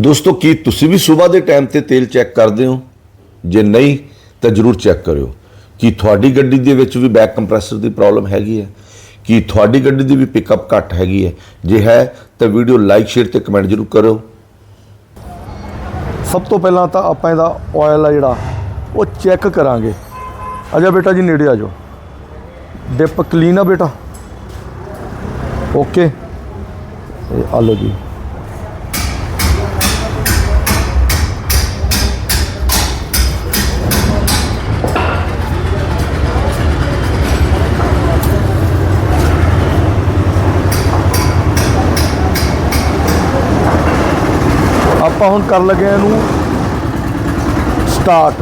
ਦੋਸਤੋ, ਕੀ ਤੁਸੀਂ ਵੀ ਸਵੇਰ ਦੇ ਟਾਈਮ ਤੇ ਤੇਲ ਚੈੱਕ ਕਰਦੇ ਹੋ? ਜੇ ਨਹੀਂ, ਤਾਂ ਜਰੂਰ ਚੈੱਕ ਕਰਿਓ। ਕੀ ਤੁਹਾਡੀ ਗੱਡੀ ਦੇ ਵਿੱਚ ਵੀ ਬੈਕ ਕੰਪਰੈਸਰ ਦੀ ਪ੍ਰੋਬਲਮ ਹੈਗੀ ਹੈ? ਕੀ ਤੁਹਾਡੀ ਗੱਡੀ ਦੀ ਵੀ ਪਿਕਅਪ ਘੱਟ ਹੈਗੀ ਹੈ? ਜੇ ਹੈ, ਤਾਂ ਵੀਡੀਓ ਲਾਈਕ ਸ਼ੇਅਰ ਤੇ ਕਮੈਂਟ ਜਰੂਰ ਕਰਿਓ। ਸਭ ਤੋਂ ਪਹਿਲਾਂ ਤਾਂ ਆਪਾਂ ਇਹਦਾ ਆਇਲ ਆ ਜਿਹੜਾ, ਉਹ ਚੈੱਕ ਕਰਾਂਗੇ। ਆਜਾ ਬੇਟਾ ਜੀ, ਨੇੜੇ ਆ ਜਾਓ। ਡਿਪ ਕਲੀਨ ਆ ਬੇਟਾ। ਓਕੇ ਇਹ ਆ ਲਓ ਜੀ। ਆਪਾਂ ਹੁਣ ਕਰਨ ਲੱਗੇ ਆ ਇਹਨੂੰ ਸਟਾਰਟ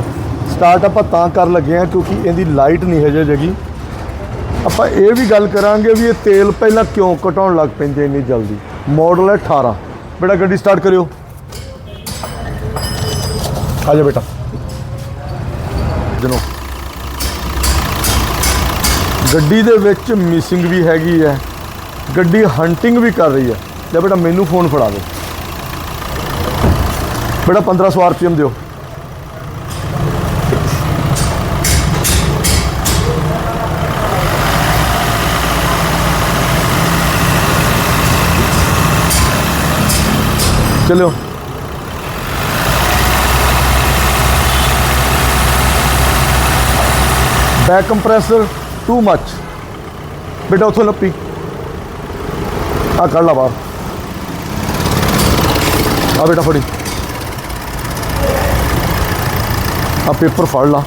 ਸਟਾਰਟ ਆਪਾਂ ਤਾਂ ਕਰ ਲੱਗੇ ਆ ਕਿਉਂਕਿ ਇਹਦੀ ਲਾਈਟ ਨਹੀਂ ਹਜੇ ਜਗੀ। ਆਪਾਂ ਇਹ ਵੀ ਗੱਲ ਕਰਾਂਗੇ ਵੀ ਇਹ ਤੇਲ ਪਹਿਲਾਂ ਕਿਉਂ ਘਟਾਉਣ ਲੱਗ ਪੈਂਦੇ ਇੰਨੀ ਜਲਦੀ। ਮਾਡਲ ਹੈ 18 ਬੇਟਾ ਗੱਡੀ ਸਟਾਰਟ ਕਰਿਓ। ਆ ਜਾ ਬੇਟਾ। ਜਨੋ। ਗੱਡੀ ਦੇ ਵਿੱਚ ਮਿਸਿੰਗ ਵੀ ਹੈਗੀ ਹੈ। ਗੱਡੀ ਹੰਟਿੰਗ ਵੀ ਕਰ ਰਹੀ ਹੈ। ਲੈ ਬੇਟਾ ਮੈਨੂੰ ਫੋਨ ਫੜਾ ਦੇ। ਬੇਟਾ 1500 ਆਰਪੀਐਮ ਦਿਓ ਚਲਿਓ ਬੈਕ ਕੰਪਰੈਸਰ ਟੂ ਮੱਚ ਬੇਟਾ ਉਥੋਂ ਲੱਪੀ ਆ ਕੱਢ ਲਾ ਬਾਹਰ ਆ ਬੇਟਾ ਫੜੀ ਆ ਪੇਪਰ ਫੜ ਲਾ।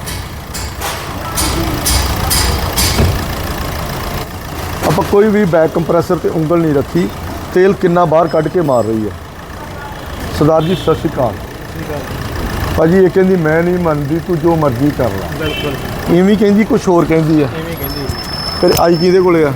ਆਪਾਂ ਕੋਈ ਵੀ ਬੈਕ ਕੰਪਰੈਸਰ ਤੇ ਉਂਗਲ ਨਹੀਂ ਰੱਖੀ ਤੇਲ ਕਿੰਨਾ ਬਾਹਰ ਕੱਢ ਕੇ ਮਾਰ ਰਹੀ ਹੈ। ਸਰਦਾਰ ਜੀ ਸਤਿ ਸ਼੍ਰੀ ਅਕਾਲ। ਭਾਜੀ ਇਹ ਕਹਿੰਦੀ ਮੈਂ ਨਹੀਂ ਮੰਨਦੀ ਤੂੰ ਜੋ ਮਰਜ਼ੀ ਕਰ ਲੈ। ਬਿਲਕੁਲ। ਇਵੇਂ ਕਹਿੰਦੀ ਕੁਝ ਹੋਰ ਕਹਿੰਦੀ ਹੈ। ਐਵੇਂ ਕਹਿੰਦੀ ਫਿਰ ਆਈ ਕਿਹਦੇ ਕੋਲੇ ਆ?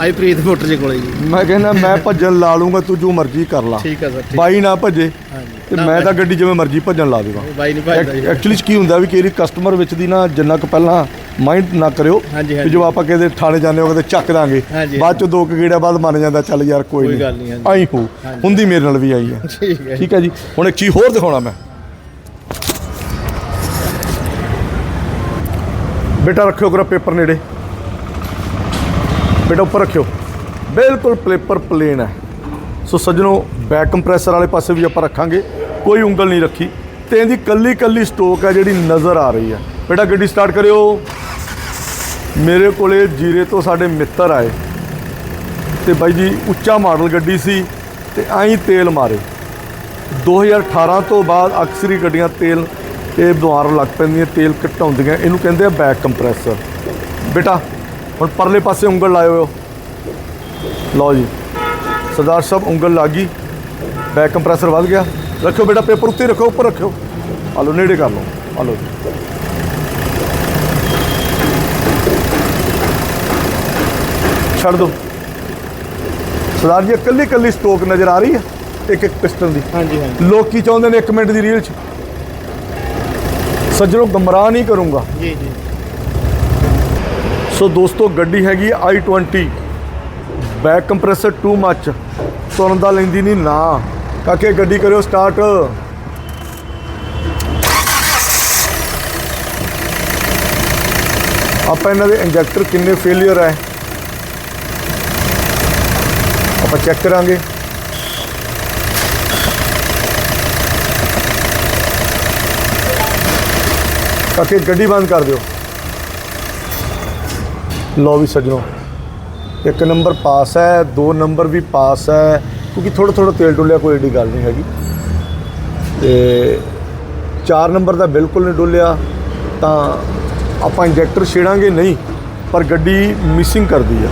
ਆਈ ਪ੍ਰੀਤ ਮੋਟਰ ਜੀ ਕੋਲੇ ਜੀ। ਮੈਂ ਕਹਿੰਦਾ ਮੈਂ ਭੱਜਣ ਲਾ ਲੂੰਗਾ ਤੂੰ ਜੋ ਮਰਜ਼ੀ ਕਰ ਲਾ। ਠੀਕ ਆ ਸਰ ਠੀਕ ਬਾਈ ਨਾ ਭੱਜੇ ਹਾਂਜੀ। ਤੇ ਮੈਂ ਤਾਂ ਗੱਡੀ ਜਿਵੇਂ ਮਰਜ਼ੀ ਭੱਜਣ ਲਾ ਦੇਵਾਂ। ਬਾਈ ਨਹੀਂ ਭਜਦਾ ਜੀ। ਐਕਚੁਅਲੀ ਕੀ ਹੁੰਦਾ ਵੀ ਕਿ ਕਸਟਮਰ ਵਿੱਚ ਦੀ ਨਾ ਜਿੰਨਾ ਕੁ ਪਹਿਲਾਂ ਮਾਈਂਡ ਨਾ ਕਰਿਓ ਹਾਂਜੀ, ਵੀ ਹਾਂਜੀ। ਜੋ ਆਪਾਂ ਕਿਤੇ ਥਾਣੇ ਜਾਂਦੇ ਹੋ ਕਿਤੇ ਚੱਕ ਦਾਂਗੇ ਹਾਂਜੀ, ਬਾਅਦ ਚ ਦੋ ਕੁ ਗੇੜਿਆਂ ਬਾਅਦ ਮੰਨ ਜਾਂਦਾ ਚੱਲ ਯਾਰ ਕੋਈ ਕੋਈ ਨਹੀਂ ਗੱਲ ਨਹੀਂ, ਹਾਂਜੀ। ਆਈ ਹੋ। ਹੁੰਦੀ ਮੇਰੇ ਨਾਲ ਵੀ ਆਈ ਹੈ ਠੀਕ ਹੈ ਠੀਕ ਹੈ ਜੀ। ਹੁਣ ਇੱਕ ਚੀਜ਼ ਹੋਰ ਦਿਖਾਉਣਾ ਮੈਂ। ਬੇਟਾ ਰੱਖਿਓ ਕਰਾ ਪੇਪਰ ਨੇੜੇ। ਬੇਟਾ ਉੱਪਰ ਰੱਖਿਓ। ਬਿਲਕੁਲ ਪਲੇਪਰ ਪਲੇਨ ਹੈ। ਸੋ ਸੱਜਣੋ ਬੈਕ ਕੰਪਰੈਸਰ ਵਾਲੇ ਪਾਸੇ ਵੀ ਆਪਾਂ ਰੱਖਾਂਗੇ। ਕੋਈ ਉਂਗਲ ਨਹੀਂ ਰੱਖੀ। ਤੇ ਇਹਦੀ ਕੱਲੀ ਕੱਲੀ ਸਟੋਕ ਹੈ ਜਿਹੜੀ ਨਜ਼ਰ ਆ ਰਹੀ ਹੈ। ਬੇਟਾ ਗੱਡੀ ਸਟਾਰਟ ਕਰਿਓ। ਮੇਰੇ ਕੋਲੇ ਜੀਰੇ ਤੋਂ ਸਾਡੇ ਮਿੱਤਰ ਆਏ। ਤੇ ਬਾਈ ਜੀ, ਉੱਚਾ ਮਾਡਲ ਗੱਡੀ ਸੀ ਤੇ ਆਈ ਤੇਲ ਮਾਰੇ। 2018 ਤੋਂ ਬਾਅਦ ਅਕਸਰੀ ਗੱਡੀਆਂ ਤੇਲ ਇਹ ਦੁਆਰ ਲੱਗ ਪੈਂਦੀਆਂ, ਤੇਲ ਘਟਾਉਂਦੀਆਂ। ਇਹਨੂੰ ਕਹਿੰਦੇ ਆ ਬੈਕ ਕੰਪਰੈਸਰ ਬੇਟਾ ਹੁਣ ਪਰਲੇ ਪਾਸੇ ਉਂਗਲ ਲਾਇਓ। ਹੋ ਲਓ ਜੀ। ਸਰਦਾਰ ਸਾਹਿਬ ਉਂਗਲ ਲੱਗ ਗਈ। ਬੈਕ ਕੰਪਰੈਸਰ ਵੱਧ ਗਿਆ। ਰੱਖਿਓ ਬੇਟਾ ਪੇਪਰ ਉੱਤੇ ਰੱਖੋ ਉੱਪਰ ਰੱਖਿਓ। ਆ ਲਓ ਨੇੜੇ ਕਰ ਲਓ। ਆ ਲਓ ਜੀ। ਛੱਡ ਦਿਓ ਸਰਦਾਰ ਜੀ ਇਕੱਲੀ ਇਕੱਲੀ ਸਟੋਕ ਨਜ਼ਰ ਆ ਰਹੀ ਹੈ। ਇੱਕ ਇੱਕ ਪਿਸਟਨ ਦੀ। ਹਾਂਜੀ ਹਾਂਜੀ। ਲੋਕੀ ਚਾਹੁੰਦੇ ਨੇ 1 ਮਿੰਟ ਦੀ ਰੀਲ 'ਚ। ਸੱਜਣੋ ਗਮਰਾਹ ਨਹੀਂ ਕਰੂੰਗਾ। ਜੀ ਜੀ। ਸੋ ਦੋਸਤੋ, ਗੱਡੀ ਹੈਗੀ i20 ਬੈਕ ਕੰਪਰੈਸਰ ਟੂ ਮੱਚ ਤੁਰਨ ਦਾ ਲੈਂਦੀ ਨਹੀਂ ਨਾ। ਕਾਕੇ, ਗੱਡੀ ਕਰਿਓ ਸਟਾਰਟ ਆਪਾਂ ਇਹਨਾਂ ਦੇ ਇੰਜੈਕਟਰ ਕਿੰਨੇ ਫੇਲਿਅਰ ਹੈ? ਆਪਾਂ ਚੈੱਕ ਕਰਾਂਗੇ। ਕਾਕੇ, ਗੱਡੀ ਬੰਦ ਕਰ ਦਿਓ। ਲੋ ਵੀ ਸੱਜਣੋ, ਇੱਕ ਨੰਬਰ ਪਾਸ ਹੈ, ਦੋ ਨੰਬਰ ਵੀ ਪਾਸ ਹੈ, ਕਿਉਂਕਿ ਥੋੜਾ ਥੋੜਾ ਤੇਲ ਡੁੱਲਿਆ ਕੋਈ ਏਡੀ ਗੱਲ ਨਹੀਂ ਹੈਗੀ। ਤੇ ਚਾਰ ਨੰਬਰ ਦਾ ਬਿਲਕੁਲ ਨਹੀਂ ਡੁੱਲਿਆ, ਤਾਂ ਆਪਾਂ ਇੰਜੈਕਟਰ ਛੇੜਾਂਗੇ ਨਹੀਂ, ਪਰ ਗੱਡੀ ਮਿਸਿੰਗ ਕਰਦੀ ਆ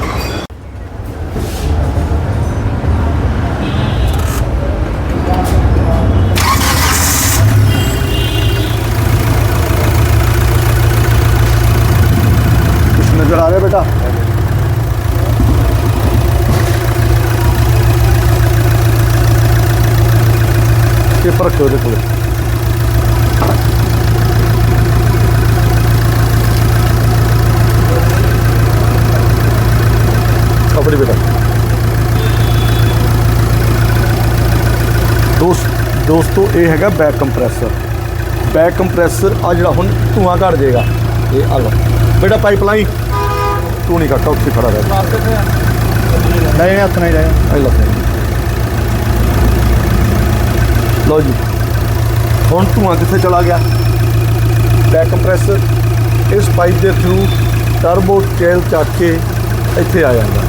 ਕੁਛ ਨਜ਼ਰ ਆ ਰਿਹਾ ਬੇਟਾ ਪੇਪਰ ਰੱਖਿਓ ਉਹਦੇ ਕੋਲੇ ਆਪਣੀ ਬੇਟਾ ਦੋਸਤ ਦੋਸਤੋ ਇਹ ਹੈਗਾ ਬੈਕ ਕੰਪਰੈਸਰ ਬੈਕ ਕੰਪਰੈਸਰ ਆ ਜਿਹੜਾ ਹੁਣ ਧੂਆਂ ਘੜ ਜਾਏਗਾ ਇਹ ਆ ਲਓ ਬੇਟਾ ਪਾਈਪਲਾਈਨ ਤੂੰ ਨਹੀਂ ਕਾਕਾ ਉੱਥੇ ਖੜਾ ਰਹਿ ਨਹੀਂ ਹੱਥ ਨਹੀਂ ਰਹੇ ਆਈ ਲਓ ਜੀ। ਹੁਣ ਧੂਆਂ ਕਿੱਥੇ ਚਲਾ ਗਿਆ? ਬੈਕ ਕੰਪਰੈਸਰ ਇਸ ਪਾਈਪ ਦੇ ਥਰੂ ਟਰਬੋ ਟੇਲ ਚੱਕ ਕੇ ਇੱਥੇ ਆ ਜਾਂਦਾ।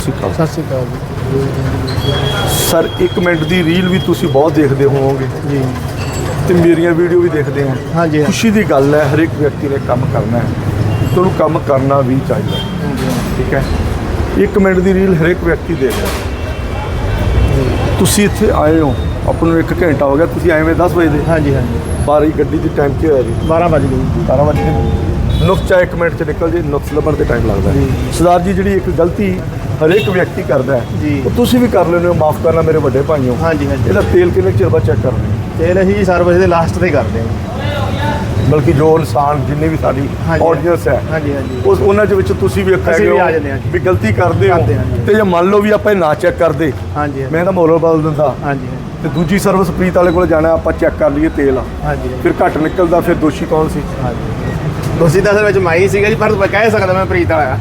ਸਤਿ ਸ਼੍ਰੀ ਅਕਾਲ ਜੀ। ਸਰ 1 ਮਿੰਟ ਦੀ ਰੀਲ ਵੀ ਤੁਸੀਂ ਬਹੁਤ ਦੇਖਦੇ ਹੋਵੋਗੇ। ਜੀ। ਤੇ ਮੇਰੀਆਂ ਵੀਡੀਓ ਵੀ ਦੇਖਦੇ ਹੋ ਹਾਂਜੀ। ਖੁਸ਼ੀ ਦੀ ਗੱਲ ਹੈ ਹਰ ਇੱਕ ਵਿਅਕਤੀ ਨੇ ਕੰਮ ਕਰਨਾ ਹੈ। ਤੁਹਾਨੂੰ ਕੰਮ ਕਰਨਾ ਵੀ ਚਾਹੀਦਾ। ਠੀਕ ਹੈ? 1 ਮਿੰਟ ਦੀ ਰੀਲ ਹਰ ਇੱਕ ਵਿਅਕਤੀ ਦੇਖ ਰਿਹਾ। ਤੁਸੀਂ ਇੱਥੇ ਆਏ ਹੋ। ਆਪਾਂ ਨੂੰ 1 ਘੰਟਾ ਹੋ ਗਿਆ ਤੁਸੀਂ ਆਏ ਵੇ 10 ਵਜੇ ਦੇ ਹਾਂਜੀ ਹਾਂਜੀ। ਬਾਰੀ ਗੱਡੀ ਦੀ ਟਾਈਮ ਕੀ ਹੋਇਆ ਜੀ? 12 ਵਜ ਜੀ। 12 ਵਜੇ ਨੁਕਸਾ 1 ਮਿੰਟ ਚ ਨਿਕਲ ਜੇ ਨੁਕਸ ਲੱਭਣ ਤੇ ਟਾਈਮ ਲੱਗਦਾ। ਸਰਦਾਰ ਜੀ ਜਿਹੜੀ ਇੱਕ ਗਲਤੀ ਹਰੇਕ ਵਿਅਕਤੀ ਕਰਦਾ ਹੈ। ਉਹ ਤੁਸੀਂ ਵੀ ਕਰ ਲੈਂਦੇ ਹੋ ਮਾਫ ਕਰਨਾ ਮੇਰੇ ਵੱਡੇ ਭਾਈਓ। ਹਾਂਜੀ ਹਾਂਜੀ। ਇਹਦਾ ਤੇਲ ਕਿੰਨੇ ਚਿਰ ਬਾਅਦ ਚੈੱਕ ਕਰਦੇ ਤੇਲ ਅਸੀਂ ਸਰਵਿਸ ਦੇ ਲਾਸਟ ਤੇ ਕਰਦੇ ਹਾਂ। ਬਲਕਿ ਜੋ ਇਨਸਾਨ ਜਿੰਨੇ ਵੀ ਸਾਡੀ। ਆਡੀਅנס ਹੈ ਹਾਂਜੀ ਹਾਂਜੀ। ਉਸ ਉਹਨਾਂ ਦੇ ਵਿੱਚ ਤੁਸੀਂ ਵੀ ਅੱਖਾਂ ਵੀ ਹਾਂ ਗਲਤੀ ਕਰਦੇ ਹੋ। ਤੇ ਜੇ ਮੰਨ ਲਓ ਵੀ ਆਪਾਂ ਇਹ ਨਾ ਚੈੱਕ ਕਰਦੇ ਹਾਂਜੀ ਮੈਂ ਤਾਂ ਮੋਰਲ ਬਦਲ ਦਿੰਦਾ। ਹਾਂਜੀ। ਤੇ ਦੂਜੀ ਸਰਵਿਸ ਪ੍ਰੀਤ ਵਾਲੇ ਕੋਲ ਜਾਣਾ ਆਪਾਂ ਚੈੱਕ ਕਰ ਲਈਏ ਤੇਲ। ਹਾਂਜੀ। ਫਿਰ ਘੱਟ ਨਿਕਲਦਾ ਫਿਰ ਦੋਸ਼ੀ ਕੌਣ ਸੀ? ਹਾਂਜੀ। ਦੋਸਤੀ ਤਾਂ ਅਸਲ ਵਿੱਚ ਮਾਈ ਸੀਗਾ ਜੀ ਪਰ ਕਹਿ ਸਕਦਾ ਮੈਂ ਪ੍ਰੀਤ ਵਾਲਾ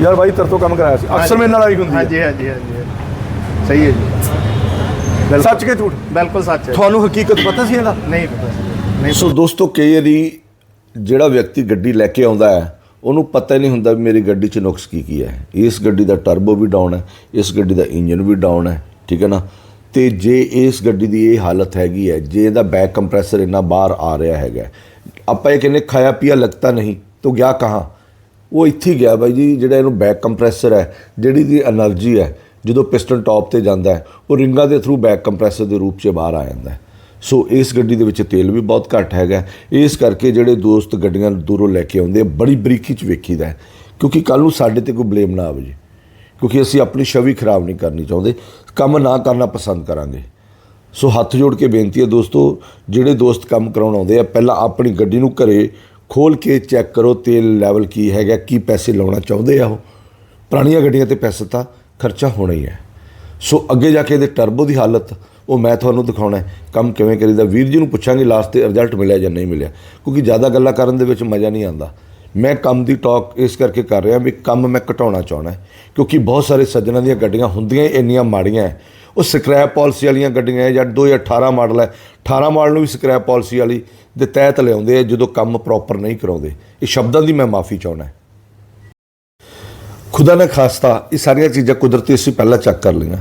ਯਾਰ ਬਾਈ ਤੇਰੇ ਤੋਂ ਕੰਮ ਕਰਾਇਆ ਸੀ। ਅਕਸਰ ਮੇਰੇ ਨਾਲ ਆਈ ਹੁੰਦੀ ਹਾਂਜੀ ਹਾਂਜੀ ਹਾਂਜੀ। ਸਹੀ ਹੈ ਜੀ। ਸੱਚ ਕੇ ਝੂਠ? ਬਿਲਕੁਲ ਸੱਚ ਹੈ ਤੁਹਾਨੂੰ ਹਕੀਕਤ ਪਤਾ ਸੀ ਇਹਦਾ? ਨਹੀਂ ਪਤਾ ਨਹੀਂ ਸੋ ਦੋਸਤੋ ਕਈ ਵਾਰੀ ਜਿਹੜਾ ਵਿਅਕਤੀ ਗੱਡੀ ਲੈ ਕੇ ਆਉਂਦਾ ਹੈ ਉਹਨੂੰ ਪਤਾ ਹੀ ਨਹੀਂ ਹੁੰਦਾ ਵੀ ਮੇਰੀ ਗੱਡੀ 'ਚ ਨੁਕਸ ਕੀ ਕੀ ਹੈ। ਇਸ ਗੱਡੀ ਦਾ ਟਰਬੋ ਵੀ ਡਾਊਨ ਹੈ ਇਸ ਗੱਡੀ ਦਾ ਇੰਜਨ ਵੀ ਡਾਊਨ ਹੈ ਠੀਕ ਹੈ ਨਾ? ਤੇ ਜੇ ਇਸ ਗੱਡੀ ਦੀ ਇਹ ਹਾਲਤ ਹੈਗੀ ਹੈ, ਜੇ ਇਹਦਾ ਬੈਕ ਕੰਪਰੈਸਰ ਇੰਨਾ ਬਾਹਰ ਆ ਰਿਹਾ ਹੈਗਾ ਆਪਾਂ ਇਹ ਕਹਿੰਦੇ ਖਾਇਆ ਪੀਆ ਲੱਗਦਾ ਨਹੀਂ, ਤੋ ਗਿਆ ਕਹਾਂ? ਉਹ ਇੱਥੇ ਗਿਆ ਬਾਈ ਜੀ, ਜਿਹੜਾ ਇਹਨੂੰ ਬੈਕ ਕੰਪਰੈਸਰ ਹੈ, ਜਿਹੜੀ ਦੀ એનર્ਜੀ ਹੈ, ਜਦੋਂ ਪਿਸਟਨ ਟਾਪ ਤੇ ਜਾਂਦਾ ਹੈ, ਉਹ ਰਿੰਗਾਂ ਦੇ ਥਰੂ ਬੈਕ ਕੰਪਰੈਸਰ ਦੇ ਰੂਪ 'ਚ ਬਾਹਰ ਆ ਜਾਂਦਾ ਹੈ। ਸੋ ਇਸ ਗੱਡੀ ਦੇ ਵਿੱਚ ਤੇਲ ਵੀ ਬਹੁਤ ਘੱਟ ਹੈਗਾ ਇਸ ਕਰਕੇ ਜਿਹੜੇ ਦੋਸਤ ਗੱਡੀਆਂ ਦੂਰੋਂ ਲੈ ਕੇ ਆਉਂਦੇ ਬੜੀ ਬਰੀਕੀ 'ਚ ਵੇਖੀਦਾ ਕਿਉਂਕਿ ਕੱਲ ਨੂੰ ਸਾਡੇ ਤੇ ਕੋਈ ਬਲੇਮ ਨਾ ਆਵੇ ਜੀ। ਕਿਉਂਕਿ ਅਸੀਂ ਆਪਣੀ ਛਵੀ ਖਰਾਬ ਨਹੀਂ ਕਰਨੀ ਚਾਹੁੰਦੇ। ਕੰਮ ਨਾ ਕਰਨਾ ਪਸੰਦ ਕਰਾਂਗੇ। ਸੋ ਹੱਥ ਜੋੜ ਕੇ ਬੇਨਤੀ ਹੈ ਦੋਸਤੋ, ਜਿਹੜੇ ਦੋਸਤ ਕੰਮ ਕਰਾਉਣ ਆਉਂਦੇ ਆ, ਪਹਿਲਾਂ ਆਪਣੀ ਗੱਡੀ ਨੂੰ ਘਰੇ ਖੋਲ ਕੇ ਚੈੱਕ ਕਰੋ ਤੇਲ ਲੈਵਲ ਕੀ ਹੈਗਾ, ਕੀ ਪੈਸੇ ਲਾਉਣਾ ਚਾਹੁੰਦੇ ਆ ਉਹ। ਪੁਰਾਣੀਆਂ ਗੱਡੀਆਂ ਤੇ ਪੈਸੇ ਤਾਂ ਖਰਚਾ ਹੋਣਾ ਹੀ ਹੈ। ਸੋ ਅੱਗੇ ਜਾ ਕੇ ਇਹਦੇ ਟਰਬੋ ਦੀ ਹਾਲਤ, ਉਹ ਮੈਂ ਤੁਹਾਨੂੰ ਦਿਖਾਉਣਾ ਹੈ, ਕੰਮ ਕਿਵੇਂ ਕਰੀਦਾ। ਵੀਰ ਜੀ ਨੂੰ ਪੁੱਛਾਂਗੇ ਲਾਸਟ ਤੇ ਰਿਜ਼ਲਟ ਮਿਲਿਆ ਜਾਂ ਨਹੀਂ ਮਿਲਿਆ। ਕਿਉਂਕਿ ਜ਼ਿਆਦਾ ਗੱਲਾਂ ਕਰਨ ਦੇ ਵਿੱਚ ਮਜ਼ਾ ਨਹੀਂ ਆਉਂਦਾ। ਮੈਂ ਕੰਮ ਦੀ ਟਾਕ ਇਸ ਕਰਕੇ ਕਰ ਰਿਹਾ ਵੀ ਕੰਮ ਮੈਂ ਘਟਾਉਣਾ ਚਾਹਣਾ ਕਿਉਂਕਿ ਬਹੁਤ ਸਾਰੇ ਸੱਜਣਾਂ ਦੀਆਂ ਗੱਡੀਆਂ ਹੁੰਦੀਆਂ ਇੰਨੀਆਂ ਮਾੜੀਆਂ ਹੈ। ਉਹ ਸਕ੍ਰੈਪ ਪਾਲਿਸੀ ਵਾਲੀਆਂ ਗੱਡੀਆਂ ਹੈ ਜਾਂ 2018 ਮਾਡਲ ਹੈ। 18 ਮਾਡਲ ਨੂੰ ਵੀ ਸਕ੍ਰੈਪ ਪਾਲਿਸੀ ਵਾਲੀ ਦੇ ਤਹਿਤ ਲਿਆਉਂਦੇ ਆ ਜਦੋਂ ਕੰਮ ਪ੍ਰੋਪਰ ਨਹੀਂ ਕਰਾਉਂਦੇ। ਇਹ ਸ਼ਬਦਾਂ ਦੀ ਮੈਂ ਮਾਫੀ ਚਾਹਣਾ ਖੁਦਾ ਨਾ ਖਾਸਤਾ, ਇਹ ਸਾਰੀਆਂ ਚੀਜ਼ਾਂ ਕੁਦਰਤੀ ਅਸੀਂ ਪਹਿਲਾਂ ਚੈੱਕ ਕਰ ਲਈਆਂ।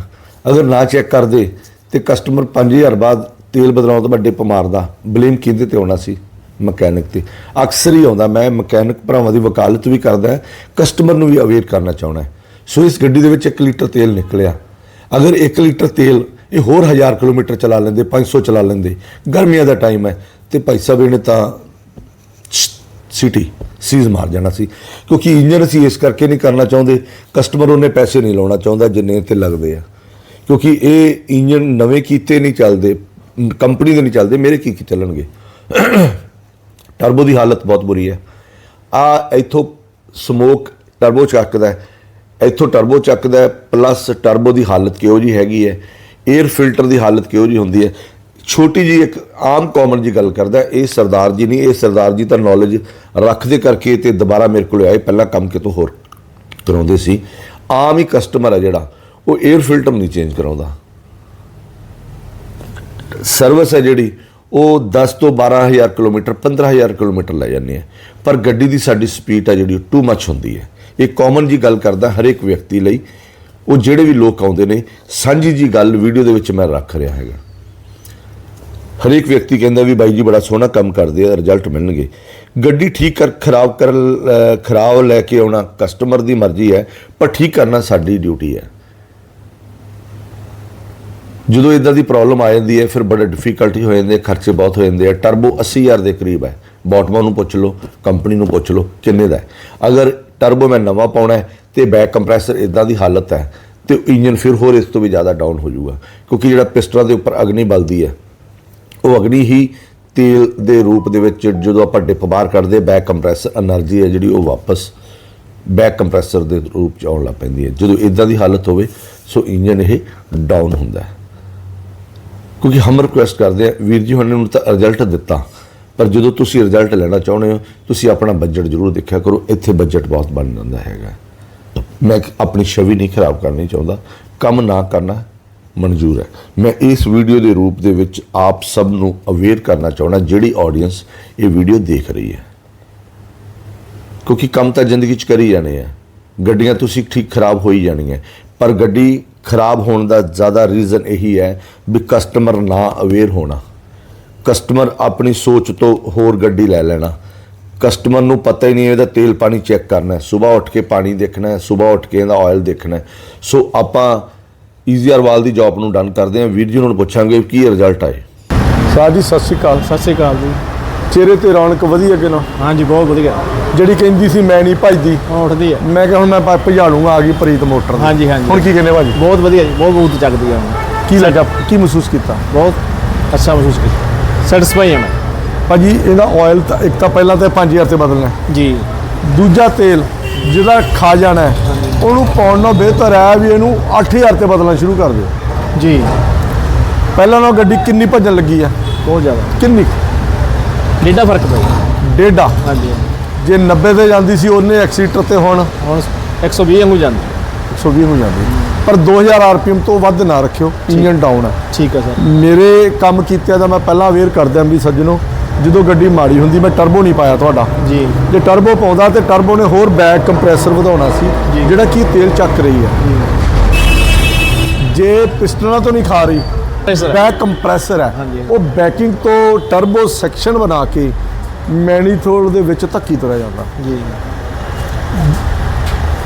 ਅਗਰ ਨਾ ਚੈੱਕ ਕਰਦੇ ਤੇ ਕਸਟਮਰ 5000 ਬਾਅਦ ਤੇਲ ਬਦਲਾਉਣ ਤੋਂ ਵੱਡੇ ਮਾਰਦਾ ਬਲੇਮ ਕਿਹਦੇ ਤੇ ਆਉਣਾ ਸੀ? ਮਕੈਨਿਕ ਤੇ। ਅਕਸਰ ਹੀ ਆਉਂਦਾ, ਮੈਂ ਮਕੈਨਿਕ ਭਰਾਵਾਂ ਦੀ ਵਕਾਲਤ ਵੀ ਕਰਦਾ ਕਸਟਮਰ ਨੂੰ ਵੀ ਅਵੇਅਰ ਕਰਨਾ ਚਾਹੁੰਦਾ ਸੋ ਇਸ ਗੱਡੀ ਦੇ ਵਿੱਚ 1 ਲੀਟਰ ਤੇਲ ਨਿਕਲਿਆ। ਅਗਰ 1 ਲੀਟਰ ਤੇਲ ਇਹ ਹੋਰ 1000 ਕਿਲੋਮੀਟਰ ਚਲਾ ਲੈਂਦੇ 500 ਚਲਾ ਲੈਂਦੇ, ਗਰਮੀਆਂ ਦਾ ਟਾਈਮ ਹੈ, ਤੇ ਭਾਈ ਸਾਹਿਬ ਇਹਨੇ ਤਾਂ ਸਿਟੀ, ਸੀਜ਼ ਮਾਰ ਜਾਣਾ ਸੀ। ਕਿਉਂਕਿ ਇੰਜਨ ਅਸੀਂ ਇਸ ਕਰਕੇ ਨਹੀਂ ਕਰਨਾ ਚਾਹੁੰਦੇ, ਕਸਟਮਰ ਉਹਨੇ ਪੈਸੇ ਨਹੀਂ ਲਾਉਣਾ ਚਾਹੁੰਦਾ, ਜਿੰਨੇ ਤੇ ਲੱਗਦੇ ਆ। ਕਿਉਂਕਿ ਇਹ ਇੰਜਨ ਨਵੇਂ ਕੀਤੇ ਨਹੀਂ ਚੱਲਦੇ ਕੰਪਨੀ ਦੇ ਨਹੀਂ ਚੱਲਦੇ, ਮੇਰੇ ਕੀ ਕੀ ਚੱਲਣਗੇ। ਟਰਬੋ ਦੀ ਹਾਲਤ ਬਹੁਤ ਬੁਰੀ ਹੈ। ਆ ਇੱਥੋਂ ਸਮੋਕ ਟਰਬੋ ਚੱਕਦਾ ਇੱਥੋਂ ਟਰਬੋ ਚੱਕਦਾ ਪਲੱਸ ਟਰਬੋ ਦੀ ਹਾਲਤ ਕਿਹੋ ਜੀ ਹੈਗੀ ਹੈ? 에ਅਰ ਫਿਲਟਰ ਦੀ ਹਾਲਤ ਕਿਹੋ ਜੀ ਹੁੰਦੀ ਹੈ? ਛੋਟੀ ਜੀ ਇੱਕ ਆਮ ਕਾਮਨ ਜੀ ਗੱਲ ਕਰਦਾ ਇਹ ਸਰਦਾਰ ਜੀ ਨਹੀਂ, ਇਹ ਸਰਦਾਰ ਜੀ ਤਾਂ ਨੌਲੇਜ ਰੱਖਦੇ ਕਰਕੇ ਤੇ ਦੁਬਾਰਾ ਮੇਰੇ ਕੋਲ ਆਏ, ਪਹਿਲਾਂ ਕੰਮ ਕਿਤੋਂ ਹੋਰ ਕਰਾਉਂਦੇ ਸੀ। ਆਮ ਹੀ ਕਸਟਮਰ ਹੈ ਜਿਹੜਾ, ਉਹ 에ਅਰ ਫਿਲਟਰ ਨਹੀਂ ਚੇਂਜ ਕਰਾਉਂਦਾ। ਸਰਵਿਸ ਹੈ ਜਿਹੜੀ ਉਹ 10 ਤੋਂ 12000 ਕਿਲੋਮੀਟਰ 15000 ਕਿਲੋਮੀਟਰ ਲੈ ਜਾਂਦੇ ਹੈ। ਪਰ ਗੱਡੀ ਦੀ ਸਾਡੀ ਸਪੀਡ ਹੈ ਜਿਹੜੀ ਟੂ ਮੱਚ ਹੁੰਦੀ ਹੈ। ਇਹ ਕਾਮਨ ਜੀ ਗੱਲ ਕਰਦਾ ਹਰੇਕ ਵਿਅਕਤੀ ਲਈ। ਉਹ ਜਿਹੜੇ ਵੀ ਲੋਕ ਆਉਂਦੇ ਨੇ, ਸਾਂਝੀ ਜੀ ਗੱਲ ਵੀਡੀਓ ਦੇ ਵਿੱਚ ਮੈਂ ਰੱਖ ਰਿਹਾ ਹੈਗਾ। ਹਰੇਕ ਵਿਅਕਤੀ ਕਹਿੰਦਾ ਵੀ ਬਾਈ ਜੀ ਬੜਾ ਸੋਹਣਾ ਕੰਮ ਕਰਦੇ ਆ ਰਿਜ਼ਲਟ ਮਿਲਣਗੇ। ਗੱਡੀ ਠੀਕ ਕਰ, ਖਰਾਬ ਕਰ ਖਰਾਬ ਲੈ ਕੇ ਆਉਣਾ ਕਸਟਮਰ ਦੀ ਮਰਜ਼ੀ ਹੈ, ਪਰ ਠੀਕ ਕਰਨਾ ਸਾਡੀ ਡਿਊਟੀ ਹੈ। ਜਦੋਂ ਇਦਾਂ ਦੀ ਪ੍ਰੋਬਲਮ ਆ ਜਾਂਦੀ ਹੈ, ਫਿਰ ਬੜਾ ਡਿਫਿਕਲਟੀ ਹੋ ਜਾਂਦੀ ਹੈ ਖਰਚੇ ਬਹੁਤ ਹੋ ਜਾਂਦੇ ਆ। ਟਰਬੋ 80000 ਦੇ ਕਰੀਬ ਹੈ। ਬਾਟਮਾ ਨੂੰ ਪੁੱਛ ਲਓ ਕੰਪਨੀ ਨੂੰ ਪੁੱਛ ਲਓ, ਕਿੰਨੇ ਦਾ ਅਗਰ ਟਰਬੋ ਮੈਂ ਨਵਾਂ ਪਾਉਣਾ ਹੈ ਤੇ ਬੈਕ ਕੰਪਰੈਸਰ ਇਦਾਂ ਦੀ ਹਾਲਤ ਹੈ, ਤੇ ਇੰਜਨ ਫਿਰ ਹੋਰ ਇਸ ਤੋਂ ਵੀ ਜ਼ਿਆਦਾ ਡਾਊਨ ਹੋ ਜਾਊਗਾ। ਕਿਉਂਕਿ ਜਿਹੜਾ ਪਿਸਟਰਾ ਦੇ ਉੱਪਰ ਅਗਨੀ ਬਲਦੀ ਹੈ, ਉਹ ਅਗਨੀ ਹੀ ਤੇਲ ਦੇ ਰੂਪ ਦੇ ਵਿੱਚ ਜਦੋਂ ਆਪਾਂ ਡਿਪ ਬਾਹਰ ਕੱਢਦੇ ਬੈਕ ਕੰਪਰੈਸਰ એનર્ਜੀ ਹੈ ਜਿਹੜੀ ਉਹ ਵਾਪਸ ਬੈਕ ਕੰਪਰੈਸਰ ਦੇ ਰੂਪ ਚ ਆਉਣ ਲੱਗ ਪੈਂਦੀ ਹੈ। ਜਦੋਂ ਇਦਾਂ ਦੀ ਹਾਲਤ ਹੋਵੇ, ਸੋ ਇੰਜਨ ਇਹ ਡਾਊਨ ਹੁੰਦਾ ਹੈ। ਕਿਉਂਕਿ ਹਮ ਰਿਕੁਐਸਟ ਕਰਦੇ ਆ, ਵੀਰ ਜੀ ਹੁਣ ਨੂੰ ਤਾਂ ਰਿਜ਼ਲਟ ਦਿੱਤਾ। ਪਰ ਜਦੋਂ ਤੁਸੀਂ ਰਿਜ਼ਲਟ ਲੈਣਾ ਚਾਹੁੰਦੇ ਹੋ, ਤੁਸੀਂ ਆਪਣਾ ਬਜਟ ਜ਼ਰੂਰ ਦੇਖਿਆ ਕਰੋ, ਇੱਥੇ ਬਜਟ ਬਹੁਤ ਬਣ ਜਾਂਦਾ ਹੈਗਾ। ਮੈਂ ਆਪਣੀ ਛਵੀ ਨਹੀਂ ਖਰਾਬ ਕਰਨੀ ਚਾਹੁੰਦਾ। ਕੰਮ ਨਾ ਕਰਨਾ ਮਨਜ਼ੂਰ ਹੈ। ਮੈਂ ਇਸ ਵੀਡੀਓ ਦੇ ਰੂਪ ਦੇ ਵਿੱਚ ਆਪ ਸਭ ਨੂੰ ਅਵੇਅਰ ਕਰਨਾ ਚਾਹੁੰਦਾ, ਜਿਹੜੀ ਆਡੀਅנס ਇਹ ਵੀਡੀਓ ਦੇਖ ਰਹੀ ਹੈ। ਕਿਉਂਕਿ ਕੰਮ ਤਾਂ ਜ਼ਿੰਦਗੀ 'ਚ ਕਰੀ ਜਾਣੇ ਆ। ਗੱਡੀਆਂ ਤੁਸੀਂ ਠੀਕ ਖਰਾਬ ਹੋਈ ਜਾਣੀਆਂ। ਪਰ ਗੱਡੀ ਖਰਾਬ ਹੋਣ ਦਾ ਜ਼ਿਆਦਾ ਰੀਜ਼ਨ ਇਹੀ ਹੈ ਵੀ ਕਸਟਮਰ ਨਾ ਅਵੇਅਰ ਹੋਣਾ। ਕਸਟਮਰ ਆਪਣੀ ਸੋਚ ਤੋਂ ਹੋਰ ਗੱਡੀ ਲੈ ਲੈਣਾ। ਕਸਟਮਰ ਨੂੰ ਪਤਾ ਹੀ ਨਹੀਂ ਇਹਦਾ ਤੇਲ ਪਾਣੀ ਚੈੱਕ ਕਰਨਾ ਹੈ। ਸਵੇਰ ਉੱਠ ਕੇ ਪਾਣੀ ਦੇਖਣਾ ਹੈ ਸਵੇਰ ਉੱਠ ਕੇ ਇਹਦਾ ਆਇਲ ਦੇਖਣਾ ਹੈ। ਸੋ ਆਪਾਂ ਈਜ਼ੀਆਰ ਵਾਲ ਦੀ ਜੌਬ ਨੂੰ ਡਨ ਕਰਦੇ ਹਾਂ। ਵੀਰ ਜੀ ਨੂੰ ਪੁੱਛਾਂਗੇ ਕੀ ਰਿਜ਼ਲਟ ਆਏ। ਸਾਹ ਜੀ ਸਤਿ ਸ਼੍ਰੀ ਅਕਾਲ। ਸਤਿ ਸ਼੍ਰੀ ਅਕਾਲ ਜੀ। ਚਿਹਰੇ ਤੇ ਰੌਣਕ ਵਧੀਆ ਕਿ ਨਾ? ਹਾਂਜੀ ਬਹੁਤ ਵਧੀਆ। ਜਿਹੜੀ ਕਹਿੰਦੀ ਸੀ ਮੈਂ ਨਹੀਂ ਭਜਦੀ ਹੁਣ ਉੱਠਦੀ ਹੈ। ਮੈਂ ਕਿਹਾ ਹੁਣ ਮੈਂ ਭ- ਭਜਾ ਲੂੰਗਾ ਆ ਗਈ ਪ੍ਰੀਤ ਮੋਟਰ ਦੀ। ਹਾਂਜੀ, ਹਾਂਜੀ। ਹੁਣ ਕੀ ਕਹਿੰਦੇ ਭਾਜੀ? ਬਹੁਤ ਵਧੀਆ ਜੀ ਬਹੁਤ ਬਹੁਤ ਚੱਕਦੀ ਹੁਣ ਕੀ ਲੱਗਾ ਕੀ ਮਹਿਸੂਸ ਕੀਤਾ? ਬਹੁਤ ਅੱਛਾ ਮਹਿਸੂਸ ਕੀਤਾ। ਸੈਟੀਸਫਾਈ ਹਾਂ ਮੈਂ। ਭਾਜੀ ਇਹਦਾ ਆਇਲ ਤਾਂ ਇੱਕ ਤਾਂ ਪਹਿਲਾਂ ਤਾਂ 5000 ਤੇ ਬਦਲਣਾ ਹੈ। ਜੀ। ਦੂਜਾ ਤੇਲ ਜਿਹਦਾ ਖਾ ਜਾਣਾ ਹੈ ਉਹਨੂੰ ਪਾਉਣ ਨਾਲ ਬਿਹਤਰ ਹੈ ਵੀ ਇਹਨੂੰ 8000 ਤੇ ਬਦਲਣਾ ਸ਼ੁਰੂ ਕਰ ਦਿਓ। ਜੀ। ਪਹਿਲਾਂ ਨਾਲ ਗੱਡੀ ਕਿੰਨੀ ਭੱਜਣ ਲੱਗੀ ਆ ਬਹੁਤ ਜ਼ਿਆਦਾ। ਕਿੰਨੀ? ਡੇਢਾ ਫ਼ਰਕ ਪਿਆ ਡੇਢਾ ਹਾਂਜੀ। ਜੇ 90 ਤੇ ਜਾਂਦੀ ਸੀ ਉਹਨੇ ਐਕਸੀਟਰ ਤੇ ਹੁਣ? ਹੁਣ 120 ਵਾਂਗੂ ਜਾਂਦੀ। 120 ਨੂੰ ਜਾਂਦੀ। ਪਰ 2000 ਆਰਪੀਐਮ ਤੋਂ ਵੱਧ ਨਾ ਰੱਖਿਓ ਇੰਜਨ ਡਾਊਨ ਹੈ ਠੀਕ ਹੈ ਸਰ। ਮੇਰੇ ਕੰਮ ਕੀਤਿਆਂ ਦਾ ਮੈਂ ਪਹਿਲਾਂ ਅਵੇਅਰ ਕਰਦਿਆਂ ਵੀ ਸੱਜਣੋ ਜਦੋਂ ਗੱਡੀ ਮਾੜੀ ਹੁੰਦੀ ਮੈਂ ਟਰਬੋ ਨਹੀਂ ਪਾਇਆ ਤੁਹਾਡਾ। ਜੀ। ਜੇ ਟਰਬੋ ਪਾਉਂਦਾ ਤੇ ਟਰਬੋ ਨੇ ਹੋਰ ਬੈਕ ਕੰਪਰੈਸਰ ਵਧਾਉਣਾ ਸੀ। ਜਿਹੜਾ ਕਿ ਤੇਲ ਚੱਕ ਰਹੀ ਹੈ ਜੇ। ਪਿਸਟਨਾਂ ਤੋਂ ਨਹੀਂ ਖਾ ਰਹੀ ਬੈਕ ਕੰਪਰੈਸਰ ਹੈ। ਉਹ ਬੈਕਿੰਗ ਤੋਂ ਟਰਬੋ ਸੈਕਸ਼ਨ ਬਣਾ ਕੇ ਮੈਨੀਥੋਲ ਦੇ ਵਿੱਚ ਧੱਕੀ ਤੁਰਿਆ ਜਾਂਦਾ। ਜੀ।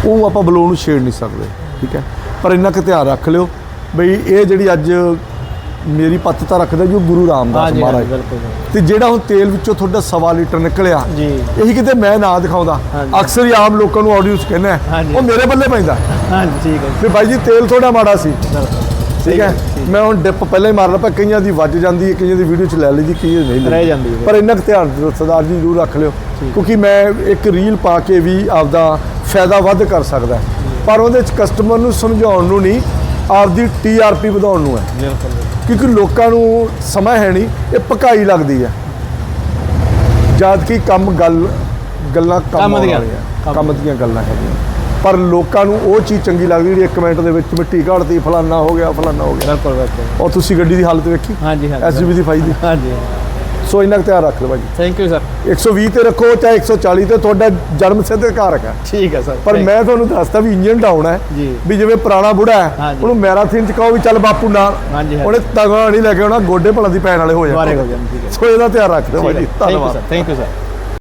ਉਹ ਆਪਾਂ ਬਲੂ ਨੂੰ ਛੇੜ ਨਹੀਂ ਸਕਦੇ ਠੀਕ ਹੈ? ਪਰ ਇੰਨਾ ਕੁ ਧਿਆਨ ਰੱਖ ਲਿਓ ਬਈ ਇਹ ਜਿਹੜੀ ਅੱਜ ਮੇਰੀ ਪੱਤ ਤਾਂ ਰੱਖਦਾ ਜੀ ਉਹ ਗੁਰੂ ਰਾਮਦਾਸ ਮਹਾਰਾਜ। ਤੇ ਜਿਹੜਾ ਹੁਣ ਤੇਲ ਵਿੱਚੋਂ ਤੁਹਾਡਾ ਸਵਾ ਲੀਟਰ ਨਿਕਲਿਆ ਜੀ। ਇਹੀ ਕਿਤੇ ਮੈਂ ਨਾ ਦਿਖਾਉਂਦਾ। ਅਕਸਰ ਹੀ ਆਮ ਲੋਕਾਂ ਨੂੰ ਆਡੀਅנס ਕਹਿੰਦਾ। ਉਹ ਮੇਰੇ ਬੱਲੇ ਪੈਂਦਾ। ਹਾਂਜੀ ਠੀਕ ਹੈ ਵੀ ਬਾਈ ਜੀ ਤੇਲ ਥੋੜਾ ਮਾੜਾ ਸੀ। ਠੀਕ ਹੈ। ਮੈਂ ਹੁਣ ਡਿਪ ਪਹਿਲਾਂ ਹੀ ਮਾਰਨਾ ਪਿਆ ਕਈਆਂ ਦੀ ਵੱਜ ਜਾਂਦੀ ਹੈ ਕਈਆਂ ਦੀ ਵੀਡੀਓ ਚ ਲੈ ਲਈਦੀ ਕਈਆਂ ਨਹੀਂ ਰਹਿ ਜਾਂਦੀ। ਪਰ ਇੰਨਾ ਕੁ ਧਿਆਨ ਸਰਦਾਰ ਜੀ ਜ਼ਰੂਰ ਰੱਖ ਲਿਓ ਕਿਉਂਕਿ ਮੈਂ ਇੱਕ ਰੀਲ ਪਾ ਕੇ ਵੀ ਆਪਦਾ ਫਾਇਦਾ ਵੱਧ ਕਰ ਸਕਦਾ ਪਰ ਉਹਦੇ ਚ ਕਸਟਮਰ ਨੂੰ ਸਮਝਾਉਣ ਨੂੰ ਨਹੀਂ ਆਪਦੀ ਟੀਆਰਪੀ ਵਧਾਉਣ ਨੂੰ ਹੈ। ਬਿਲਕੁਲ ਕਿਉਂਕਿ ਲੋਕਾਂ ਨੂੰ ਸਮਾਂ ਹੈ ਨਹੀਂ ਇਹ ਪਕਾਈ ਲੱਗਦੀ ਹੈ। ਜਦ ਕਿ ਕੰਮ ਗੱਲ ਗੱਲਾਂ ਕੰਮ ਦੀਆਂ। ਕੰਮ ਦੀਆਂ ਗੱਲਾਂ ਹੈਗੀਆਂ। ਪਰ ਲੋਕਾਂ ਨੂੰ ਉਹ ਚੀਜ਼ ਚੰਗੀ ਲੱਗਦੀ ਜਿਹੜੀ ਇੱਕ ਮਿੰਟ ਦੇ ਵਿੱਚ ਮਿੱਟੀ ਘੜਤੀ ਫਲਾਨਾ ਹੋ ਗਿਆ ਫਲਾਨਾ ਹੋ ਗਿਆ। ਬਿਲਕੁਲ ਬਿਲਕੁਲ। ਉਹ ਤੁਸੀਂ ਗੱਡੀ ਦੀ ਹਾਲਤ ਵੇਖੀ? ਹਾਂਜੀ ਹਾਂਜੀ। ਐਸਯੂਵੀ ਦੀ ਫਾਈ ਦੀ? ਹਾਂਜੀ। ਸੋ ਇੰਨਾ ਧਿਆਨ ਰੱਖ ਲਓ ਭਾਜੀ। ਥੈਂਕ ਯੂ ਸਰ 120 ਤੇ ਰੱਖੋ ਚਾਹੇ 140 ਤੇ ਤੁਹਾਡਾ ਜਨਮ ਸਿੱਧ ਅਧਿਕਾਰ ਹੈ ਠੀਕ ਹੈ ਸਰ ਪਰ ਮੈਂ ਤੁਹਾਨੂੰ ਦੱਸਦਾ ਵੀ ਇੰਜਨ ਡਾਊਨ ਹੈ। ਵੀ ਜਿਵੇਂ ਪੁਰਾਣਾ ਬੁੜਾ ਹੈ। ਉਹਨੂੰ ਮੈਰਾਥਨ ਚ ਕਹੋ ਵੀ ਚੱਲ ਬਾਪੂ ਨਾਲ। ਉਹਨੇ ਤਗੜਾ ਨਹੀਂ ਲੈ ਕੇ ਆਉਣਾ ਗੋਡੇ ਭਲਾਂ ਦੀ ਪੈਣ ਵਾਲੇ ਹੋ ਦੁਬਾਰੇ ਜਾਣ ਹੋ ਜਾਣ ਠੀਕ ਹੈ। ਸੋ ਇਹਦਾ ਧਿਆਨ ਰੱਖ ਦਿਓ ਭਾਜੀ। ਥੈਂਕ ਯੂ ਧੰਨਵਾਦ। Sir thank you sir